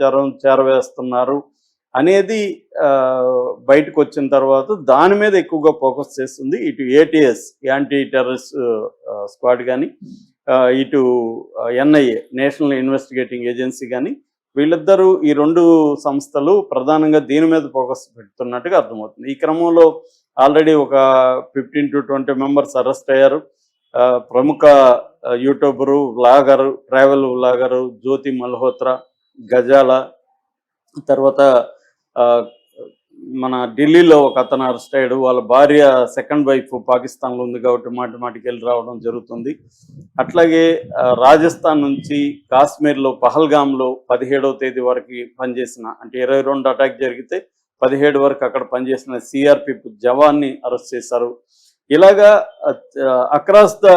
సమాచారం చేరవేస్తున్నారు అనేది బయటకు వచ్చిన తర్వాత దాని మీద ఎక్కువగా ఫోకస్ చేస్తుంది ఇటు ఏటీఎస్ యాంటీ టెర్రరిస్ట్ స్క్వాడ్ కానీ ఇటు ఎన్ఐఏ నేషనల్ ఇన్వెస్టిగేటింగ్ ఏజెన్సీ కానీ వీళ్ళిద్దరూ ఈ రెండు సంస్థలు ప్రధానంగా దీని మీద ఫోకస్ పెడుతున్నట్టుగా అర్థమవుతుంది. ఈ క్రమంలో ఆల్రెడీ ఒక fifteen to twenty members arrest అయ్యారు. ప్రముఖ YouTuber vlogger travel vlogger Jyoti Malhotra గజాల తర్వాత మన ఢిల్లీలో ఒక అతను అరెస్ట్ అయ్యాడు. వాళ్ళ భార్య సెకండ్ వైఫ్ పాకిస్తాన్లో ఉంది కాబట్టి మాటి మాటికి వెళ్ళి రావడం జరుగుతుంది. అట్లాగే రాజస్థాన్ నుంచి కాశ్మీర్లో పహల్గామ్లో పదిహేడవ తేదీ వరకు పనిచేసిన అంటే ఇరవై రెండు అటాక్ జరిగితే పదిహేడు వరకు అక్కడ పనిచేసిన సిఆర్పి జవాన్ని అరెస్ట్ చేశారు. ఇలాగా అక్రాస్ ద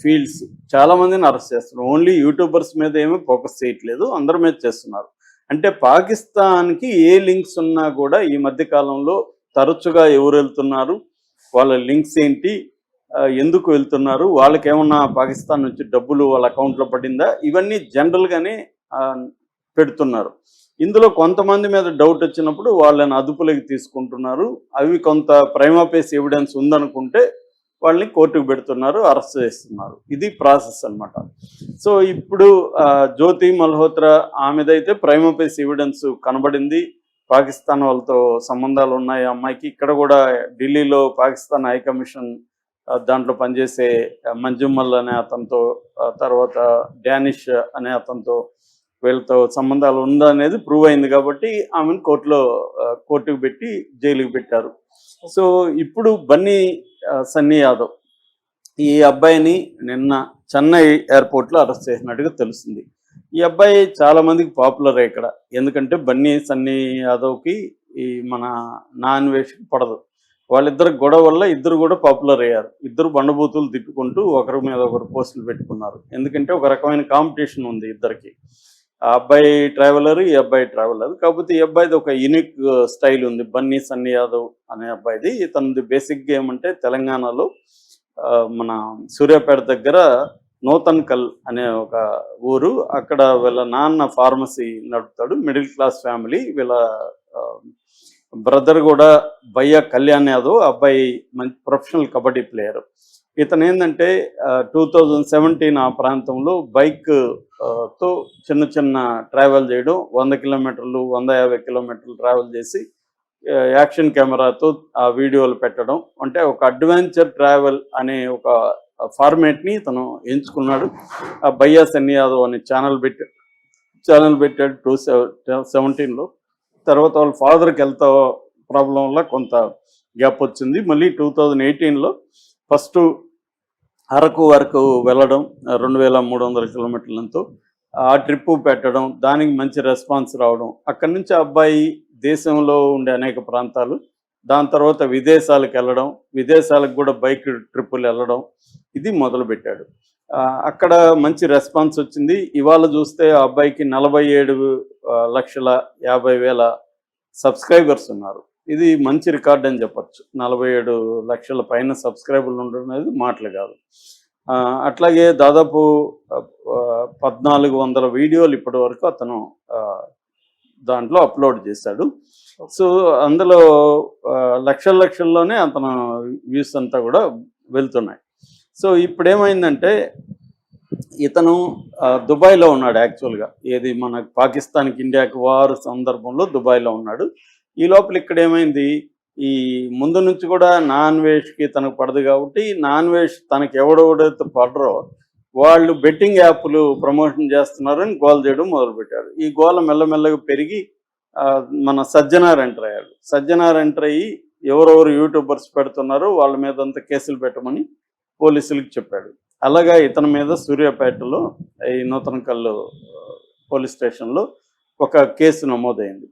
ఫీల్డ్స్ చాలామందిని అరెస్ట్ చేస్తున్నారు. ఓన్లీ యూట్యూబర్స్ మీద ఏమీ ఫోకస్ చేయట్లేదు. అందరి మీద చేస్తున్నారు. అంటే పాకిస్తాన్కి ఏ లింక్స్ ఉన్నా కూడా ఈ మధ్య కాలంలో తరచుగా ఎవరు వెళ్తున్నారు? వాళ్ళ లింక్స్ ఏంటి? ఎందుకు వెళ్తున్నారు? వాళ్ళకేమన్నా పాకిస్తాన్ నుంచి డబ్బులు వాళ్ళ అకౌంట్లో పడిందా? ఇవన్నీ జనరల్గానే పెడుతున్నారు. ఇందులో కొంతమంది మీద డౌట్ వచ్చినప్పుడు వాళ్ళని అదుపులోకి తీసుకుంటున్నారు. అవి కొంత ప్రైమాపేస్ ఎవిడెన్స్ ఉందనుకుంటే వాళ్ళని కోర్టుకు పెడుతున్నారు అరెస్ట్ చేస్తున్నారు. ఇది ప్రాసెస్ అన్నమాట. సో ఇప్పుడు జ్యోతి మల్హోత్రా ఆమెదైతే ప్రైమోపేస్ ఎవిడెన్స్ కనబడింది. పాకిస్తాన్ వాళ్ళతో సంబంధాలు ఉన్నాయి. అమ్మాయికి ఇక్కడ కూడా ఢిల్లీలో పాకిస్తాన్ హై కమిషన్ దాంట్లో పనిచేసే మంజుమల్ అనే అతనితో తర్వాత డానిష్ అనే అతనితో వీళ్ళతో సంబంధాలు ఉందనేది ప్రూవ్ అయింది కాబట్టి ఆమెను కోర్టులో కోర్టుకు పెట్టి జైలుకి పెట్టారు. సో ఇప్పుడు బన్నీ సన్నీ యాదవ్ ఈ అబ్బాయిని నిన్న చెన్నై ఎయిర్పోర్ట్లో అరెస్ట్ చేసినట్టుగా తెలుస్తుంది. ఈ అబ్బాయి చాలా మందికి పాపులర్ ఇక్కడ. ఎందుకంటే బన్నీ సన్నీ యాదవ్కి ఈ మన నాన్ వేష్కి పడదు. వాళ్ళిద్దరు గొడవ వల్ల ఇద్దరు కూడా పాపులర్ అయ్యారు. ఇద్దరు బండబూతులు తిట్టుకుంటూ ఒకరి మీద ఒకరు పోస్టులు పెట్టుకున్నారు. ఎందుకంటే ఒక రకమైన కాంపిటీషన్ ఉంది ఇద్దరికి. ఆ అబ్బాయి ట్రావెలర్ ఈ అబ్బాయి ట్రావెలర్ కాకపోతే ఈ అబ్బాయిది ఒక యూనిక్ స్టైల్ ఉంది. బన్నీ సన్నీ యాదవ్ అనే అబ్బాయిది. ఇతనిది బేసిక్గా ఏమంటే తెలంగాణలో ఆ, మన సూర్యాపేట దగ్గర నూతన్ కల్ అనే ఒక ఊరు. అక్కడ వీళ్ళ నాన్న ఫార్మసీ నడుపుతాడు. మిడిల్ క్లాస్ ఫ్యామిలీ వీళ్ళ బ్రదర్ కూడా భయ్య కళ్యాణ్ యాదవ్. అబ్బాయి మంచి ప్రొఫెషనల్ కబడ్డీ ప్లేయర్ ఇతను ఏంటంటే టూ థౌజండ్ సెవెంటీన్ ఆ ప్రాంతంలో బైక్తో చిన్న చిన్న ట్రావెల్ చేయడం వంద కిలోమీటర్లు వంద యాభై కిలోమీటర్లు ట్రావెల్ చేసి యాక్షన్ కెమెరాతో ఆ వీడియోలు పెట్టడం. అంటే ఒక అడ్వెంచర్ ట్రావెల్ అనే ఒక ఫార్మేట్ని తను ఎంచుకున్నాడు. ఆ భయ్యా సన్ని యాదవ్ అనే ఛానల్ పెట్టి ఛానల్ పెట్టాడు టూ సెవెంటీన్లో. తర్వాత వాళ్ళ ఫాదర్కి వెళ్తా ప్రాబ్లం వల్ల కొంత గ్యాప్ వచ్చింది. మళ్ళీ టూ థౌజండ్ ఎయిటీన్లో ఫస్ట్ అరకు వరకు వెళ్ళడం రెండు వేల మూడు వందల కిలోమీటర్లతో ఆ ట్రిప్ పెట్టడం దానికి మంచి రెస్పాన్స్ రావడం. అక్కడి నుంచి ఆ అబ్బాయి దేశంలో ఉండే అనేక ప్రాంతాలు. దాని తర్వాత విదేశాలకు వెళ్ళడం విదేశాలకు కూడా బైక్ ట్రిప్పులు వెళ్ళడం ఇది మొదలుపెట్టాడు. అక్కడ మంచి రెస్పాన్స్ వచ్చింది. ఇవాళ చూస్తే ఆ అబ్బాయికి నలభై ఏడు లక్షల యాభై వేల సబ్స్క్రైబర్స్ ఉన్నారు. ఇది మంచి రికార్డ్ అని చెప్పొచ్చు. నలభై ఏడు లక్షల పైన సబ్స్క్రైబర్లు ఉండడం అనేది మాటలు కాదు. ఆ, అట్లాగే దాదాపు పద్నాలుగు వందల వీడియోలు ఇప్పటి వరకు అతను ఆ, దాంట్లో అప్లోడ్ చేశాడు. సో అందులో లక్షల లక్షల్లోనే అతను వ్యూస్ అంతా కూడా వెళ్తున్నాయి. సో ఇప్పుడు ఏమైందంటే ఇతను దుబాయ్లో ఉన్నాడు యాక్చువల్గా. ఏది మన పాకిస్తాన్కి ఇండియాకి వారు సందర్భంలో దుబాయ్లో ఉన్నాడు. ఈ లోపల ఇక్కడ ఏమైంది? ఈ ముందు నుంచి కూడా నాన్ వెజ్కి తనకు పడదు కాబట్టి నాన్ వెజ్ తనకి ఎవడెవడైతే పడరో వాళ్ళు బెట్టింగ్ యాప్లు ప్రమోషన్ చేస్తున్నారని గోల్ చేయడం మొదలుపెట్టాడు ఈ గోల మెల్లమెల్లగా పెరిగి మన సజ్జనార్ ఎంటర్ అయ్యాడు. సజ్జనార్ ఎంటర్ అయ్యి ఎవరెవరు యూట్యూబర్స్ పెడుతున్నారో వాళ్ళ మీద అంతా కేసులు పెట్టమని పోలీసులకు చెప్పాడు. అలాగా ఇతని మీద సూర్యాపేటలో ఈ నూతన కల్లు పోలీస్ స్టేషన్లో ఒక కేసు నమోదైంది.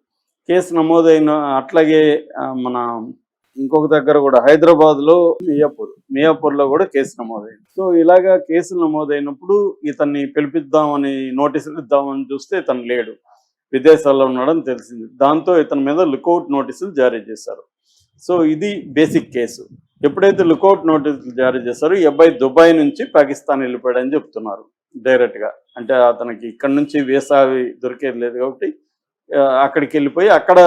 కేసు నమోదైన అట్లాగే మన ఇంకొక దగ్గర కూడా హైదరాబాద్లో మియాపూర్ మియాపూర్లో కూడా కేసు నమోదైంది. సో ఇలాగా కేసులు నమోదైనప్పుడు ఇతన్ని పిలిపిద్దామని నోటీసులు ఇద్దామని చూస్తే ఇతను లేడు. విదేశాల్లో ఉన్నాడని తెలిసింది. దాంతో ఇతని మీద లుకౌట్ నోటీసులు జారీ చేశారు. సో ఇది బేసిక్ కేసు. ఎప్పుడైతే లుకౌట్ నోటీసులు జారీ చేశారో ఈ అబ్బాయి దుబాయ్ నుంచి పాకిస్తాన్ వెళ్ళిపోయాడని చెప్తున్నారు డైరెక్ట్గా. అంటే అతనికి ఇక్కడ నుంచి వీసా దొరికేది లేదు కాబట్టి అక్కడికి వెళ్ళిపోయి అక్కడ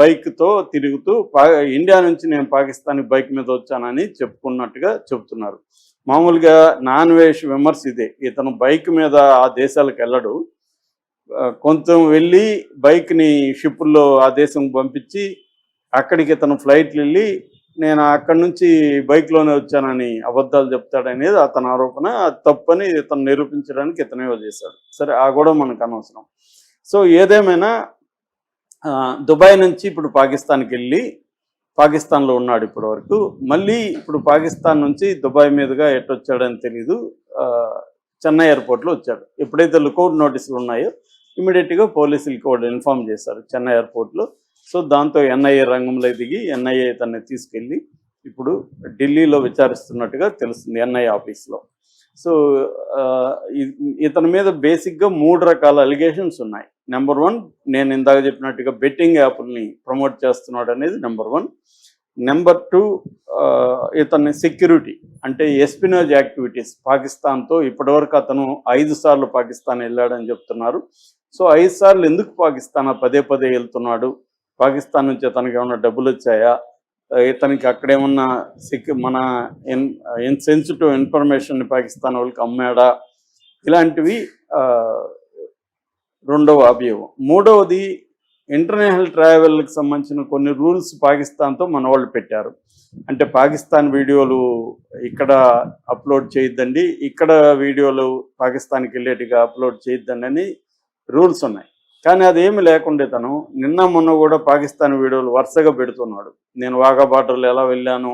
బైక్తో తిరుగుతూ పా ఇండియా నుంచి నేను పాకిస్తాన్ బైక్ మీద వచ్చానని చెప్పుకున్నట్టుగా చెబుతున్నారు. మామూలుగా నాన్ వేష్ విమర్శ ఇదే. ఇతను బైక్ మీద ఆ దేశాలకు వెళ్ళడు. కొంచెం వెళ్ళి బైక్ని షిప్పుల్లో ఆ దేశం పంపించి అక్కడికి ఇతను ఫ్లైట్లు వెళ్ళి నేను అక్కడి నుంచి బైక్లోనే వచ్చానని అబద్ధాలు చెప్తాడనేది అతని ఆరోపణ. తప్పని ఇతను నిరూపించడానికి ఇతనేవో చేశాడు సరే ఆ కూడా మనకు అనవసరం. సో ఏదేమైనా దుబాయ్ నుంచి ఇప్పుడు పాకిస్తాన్కి వెళ్ళి పాకిస్తాన్లో ఉన్నాడు ఇప్పటి వరకు మళ్ళీ ఇప్పుడు పాకిస్తాన్ నుంచి దుబాయ్ మీదుగా ఎటు వచ్చాడని తెలీదు చెన్నై ఎయిర్పోర్ట్లో వచ్చాడు. ఎప్పుడైతే లుకౌట్ నోటీసులు ఉన్నాయో ఇమీడియట్గా పోలీసులకి కూడా ఇన్ఫామ్ చేశారు చెన్నై ఎయిర్పోర్ట్లో. సో దాంతో ఎన్ఐఏ రంగంలో దిగి ఎన్ఐఏ తనని తీసుకెళ్ళి ఇప్పుడు ఢిల్లీలో విచారిస్తున్నట్టుగా తెలుస్తుంది ఎన్ఐఏ ఆఫీస్లో. సో ఆ, ఇ- ఇతని మీద బేసిక్గా మూడు రకాల అలిగేషన్స్ ఉన్నాయి. నెంబర్ వన్ నేను ఇందాక చెప్పినట్టుగా బెట్టింగ్ యాప్ని ప్రమోట్ చేస్తున్నాడు అనేది నెంబర్ వన్. నెంబర్ టూ ఇతని సెక్యూరిటీ అంటే ఎస్పినోజ్ యాక్టివిటీస్ పాకిస్తాన్తో ఇప్పటివరకు అతను ఐదు సార్లు పాకిస్తాన్ వెళ్ళాడని చెప్తున్నారు. సో ఐదు సార్లు ఎందుకు పాకిస్తాన్ పదే పదే వెళ్తున్నాడు? పాకిస్తాన్ నుంచి అతనికి ఏమైనా డబ్బులు వచ్చాయా? ఇతనికి అక్కడేమన్నా సిక్ మన ఇన్ సెన్సిటివ్ ఇన్ఫర్మేషన్ పాకిస్తాన్ వాళ్ళకి అమ్మాడా? ఇలాంటివి ఆ, రెండవ అభియోగం మూడవది ఇంటర్నేషనల్ ట్రావెల్కి సంబంధించిన కొన్ని రూల్స్ పాకిస్తాన్తో మన వాళ్ళు పెట్టారు. అంటే పాకిస్తాన్ వీడియోలు ఇక్కడ అప్లోడ్ చేయొద్దండి ఇక్కడ వీడియోలు పాకిస్తాన్కి వెళ్ళేట్టుగా అప్లోడ్ చేయొద్దండి అని రూల్స్ ఉన్నాయి. కానీ అదేమి లేకుండే తను. నిన్న మొన్న కూడా పాకిస్తాన్ వీడియోలు వరుసగా పెడుతున్నాడు. నేను వాఘా బార్డర్లు ఎలా వెళ్ళాను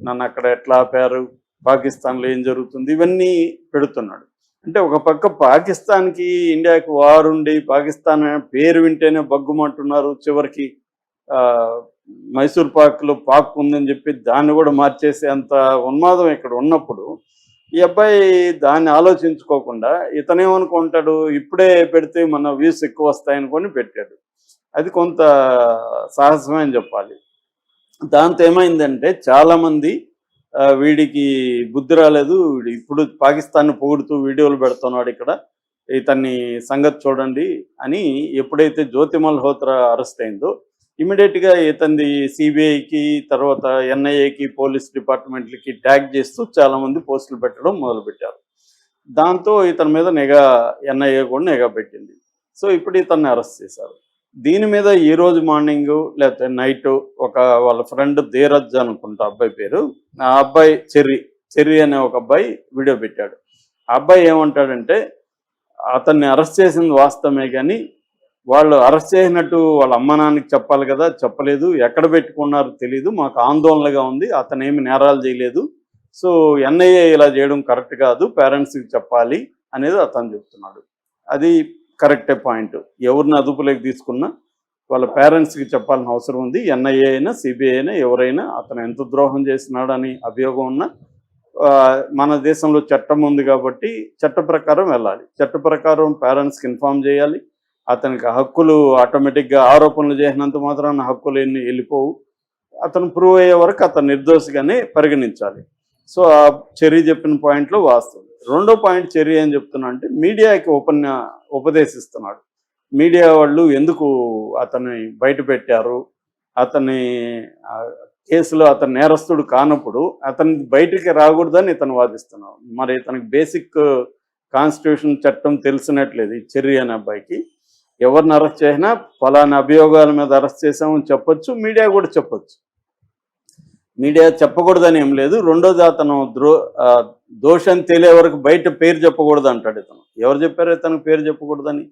నన్ను అక్కడ ఎట్లా ఆపారు పాకిస్తాన్లో ఏం జరుగుతుంది ఇవన్నీ పెడుతున్నాడు. అంటే ఒక పక్క పాకిస్తాన్కి ఇండియాకి వారుండి పాకిస్తాన్ పేరు వింటేనే బగ్గుమంటున్నారు చివరికి మైసూర్ పాక్లో పాక్ ఉందని చెప్పి దాన్ని కూడా మార్చేసే అంత ఉన్మాదం ఇక్కడ ఉన్నప్పుడు ఈ అబ్బాయి దాన్ని ఆలోచించుకోకుండా ఇతనేమనుకుంటాడు ఇప్పుడే పెడితే మన వ్యూస్ ఎక్కువ వస్తాయనుకొని పెట్టాడు. అది కొంత సాహసమే అని చెప్పాలి. దాంతో ఏమైందంటే చాలామంది వీడికి బుద్ధి రాలేదు. వీడు ఇప్పుడు పాకిస్తాన్ పొగుడుతూ వీడియోలు పెడుతున్నాడు ఇక్కడ. ఇతన్ని సంగతి చూడండి అని ఎప్పుడైతే జ్యోతి మల్హోత్రా అరెస్ట్ అయిందో ఇమీడియట్గా ఇతన్ని సిబిఐకి తర్వాత ఎన్ఐఏకి పోలీస్ డిపార్ట్మెంట్లకి ట్యాగ్ చేస్తూ చాలామంది పోస్టులు పెట్టడం మొదలుపెట్టారు. దాంతో ఇతని మీద నిఘా ఎన్ఐఏ కూడా నిఘా పెట్టింది. సో ఇప్పుడు ఇతన్ని అరెస్ట్ చేశారు. దీని మీద ఈ రోజు మార్నింగ్ లేకపోతే నైట్ ఒక వాళ్ళ ఫ్రెండ్ ధీరజ్ అనుకుంటా అబ్బాయి పేరు. ఆ అబ్బాయి చెర్రి చెర్రి అనే ఒక అబ్బాయి వీడియో పెట్టాడు. ఆ అబ్బాయి ఏమంటాడంటే అతన్ని అరెస్ట్ చేసింది వాస్తవమే కానీ వాళ్ళు అరెస్ట్ చేసినట్టు వాళ్ళ అమ్మ నాన్నకి చెప్పాలి కదా చెప్పలేదు. ఎక్కడ పెట్టుకున్నారో తెలియదు మాకు ఆందోళనగా ఉంది. అతను ఏమి నేరాలు చేయలేదు. సో ఎన్ఐఏ ఇలా చేయడం కరెక్ట్ కాదు. పేరెంట్స్కి చెప్పాలి అనేది అతను చెప్తున్నాడు. అది కరెక్టే పాయింట్. ఎవరిని అదుపులోకి తీసుకున్నా వాళ్ళ పేరెంట్స్కి చెప్పాల్సిన అవసరం ఉంది. ఎన్ఐఏ అయినా సిబిఐ అయినా ఎవరైనా అతను ఎంత ద్రోహం చేసినాడని అభియోగం ఉన్నా మన దేశంలో చట్టం ఉంది కాబట్టి చట్ట ప్రకారం వెళ్ళాలి. చట్ట ప్రకారం పేరెంట్స్కి ఇన్ఫామ్ చేయాలి. అతనికి హక్కులు ఆటోమేటిక్గా ఆరోపణలు చేసినంత మాత్రాన హక్కులు ఎన్ని వెళ్ళిపోవు. అతను ప్రూవ్ అయ్యే వరకు అతను నిర్దోషిగానే పరిగణించాలి. సో ఆ చెర్రీ చెప్పిన పాయింట్లో వాస్తవం. రెండో పాయింట్ చెర్రీ ఏం చెప్తున్నా అంటే మీడియాకి ఉపన్యా ఉపదేశిస్తున్నాడు. మీడియా వాళ్ళు ఎందుకు అతన్ని బయట పెట్టారు? అతని కేసులో అతను నేరస్తుడు కానప్పుడు అతని బయటికి రాకూడదని ఇతను వాదిస్తున్నాడు. మరి ఇతనికి బేసిక్ కాన్స్టిట్యూషన్ చట్టం తెలిసినట్లేదు ఈ చెర్రీ అనే అబ్బాయికి. ఎవరిని అరెస్ట్ చేసినా ఫలానా అభియోగాల మీద అరెస్ట్ చేసామని చెప్పొచ్చు మీడియా కూడా చెప్పొచ్చు. మీడియా చెప్పకూడదని ఏం లేదు. రెండోది అతను ద్రో దోషం తెలియ వరకు బయట పేరు చెప్పకూడదు అంటాడు ఇతను. ఎవరు చెప్పారు ఇతనికి పేరు చెప్పకూడదని?